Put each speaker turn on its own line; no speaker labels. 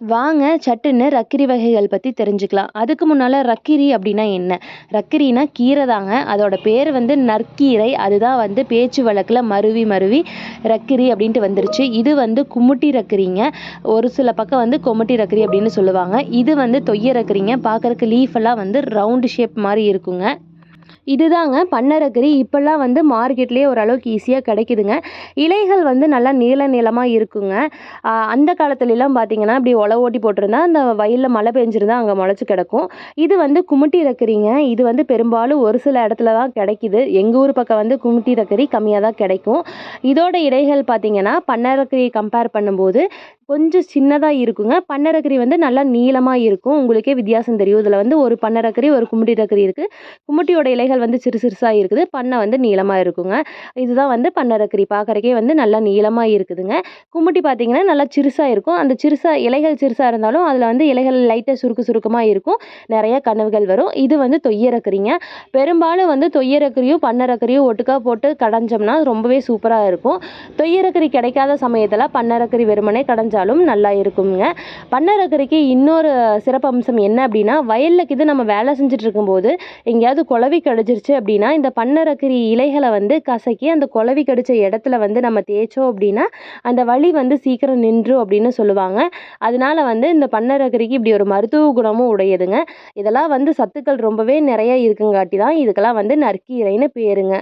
வாங்க சட்டுன்னு ரக்கிரி வகைகள் பற்றி தெரிஞ்சுக்கலாம். அதுக்கு முன்னால் ரக்கிரி அப்படின்னா என்ன? ரக்கிரினா கீரை தாங்க. அதோட பேர் வந்து நற்கீரை. அதுதான் வந்து பேச்சு வழக்கில் மருவி மருவி ரக்கிரி அப்படின்ட்டு வந்துருச்சு. இது வந்து கும்முட்டி ரக்கிரிங்க. ஒரு சில பக்கம் வந்து கொமுட்டி ரக்கிரி அப்படின்னு சொல்லுவாங்க. இது வந்து தொய்ய ரக்கிரிங்க. பார்க்குறக்கு லீஃப் எல்லாம் வந்து ரவுண்டு ஷேப் மாதிரி இருக்குங்க. இதுதாங்க பன்னரக்கறி இப்போல்லாம் வந்து மார்க்கெட்லேயே ஓரளவுக்கு ஈஸியாக கிடைக்குதுங்க. இலைகள் வந்து நல்லா நீள நீளமாக இருக்குங்க. அந்த காலத்துலலாம் பார்த்தீங்கன்னா இப்படி ஒலை ஓட்டி போட்டிருந்தா அந்த வயலில் மழை பெஞ்சிருந்தா அங்கே முளைச்சி கிடக்கும். இது வந்து குமிட்டி ரக்கறிங்க இது வந்து பெரும்பாலும் ஒரு சில இடத்துல தான் கிடைக்குது. எங்கள் ஊர் பக்கம் வந்து குமிட்டி ரக்கறி கம்மியாக தான் கிடைக்கும். இதோட இலைகள் பார்த்தீங்கன்னா பன்னரக்கறி கம்பேர் பண்ணும்போது கொஞ்சம் சின்னதாக இருக்குங்க. பன்னரக்கறி வந்து நல்லா நீளமாக இருக்கும். உங்களுக்கே வித்தியாசம் தெரியும். இதில் வந்து ஒரு பன்னரக்கறி ஒரு குமிட்டி ரக்கறி இருக்குது குமிட்டியோட இலைகள் வந்து சிறு சிறுசாக இருக்குது. பண்ணை வந்து நீளமாக இருக்குங்க. இதுதான் வந்து பன்னரக்கறி பார்க்குறக்கே வந்து நல்லா நீளமாக இருக்குதுங்க. குமுட்டி பார்த்திங்கன்னா நல்லா சிறுசாக இருக்கும். அந்த சிறுசாக இலைகள் சிறுசாக இருந்தாலும் அதில் வந்து இலைகள் லைட்டாக சுருக்கு சுருக்கமாக இருக்கும். நிறைய கனவுகள் வரும். இது வந்து தொய்யரக்கறிங்க. பெரும்பாலும் வந்து தொய்யரக்கறியும் பன்னரக்கறியும் ஒட்டுக்கா போட்டு கடைஞ்சோம்னா ரொம்பவே சூப்பராக இருக்கும். தொய்யரக்கறி கிடைக்காத சமயத்தில் பன்னரக்கறி வெறுமனே கடைஞ்சாலும் நல்லா இருக்குங்க. பண்ணரக்கறிக்கு இன்னொரு சிறப்பம்சம் என்ன அப்படின்னா வயலில் இது நம்ம வேலை செஞ்சுட்டு இருக்கும்போது எங்கேயாவது குளவி கடிச்சிருச்சு அப்படின்னா இந்த பன்னரக்கிரி இலைகளை வந்து கசக்கி அந்த குலவி கடித்த இடத்துல வந்து நம்ம தேய்ச்சோம் அப்படின்னா அந்த வலி வந்து சீக்கிரம் நின்றும் அப்படின்னு சொல்லுவாங்க. அதனால வந்து இந்த பன்னரக்கிரிக்கு இப்படி ஒரு மருத்துவ குணமும் உடையதுங்க. இதெல்லாம் வந்து சத்துக்கள் ரொம்பவே நிறைய இருக்குங்காட்டி தான் இதுக்கெல்லாம் வந்து நற்கீரைன்னு பேருங்க.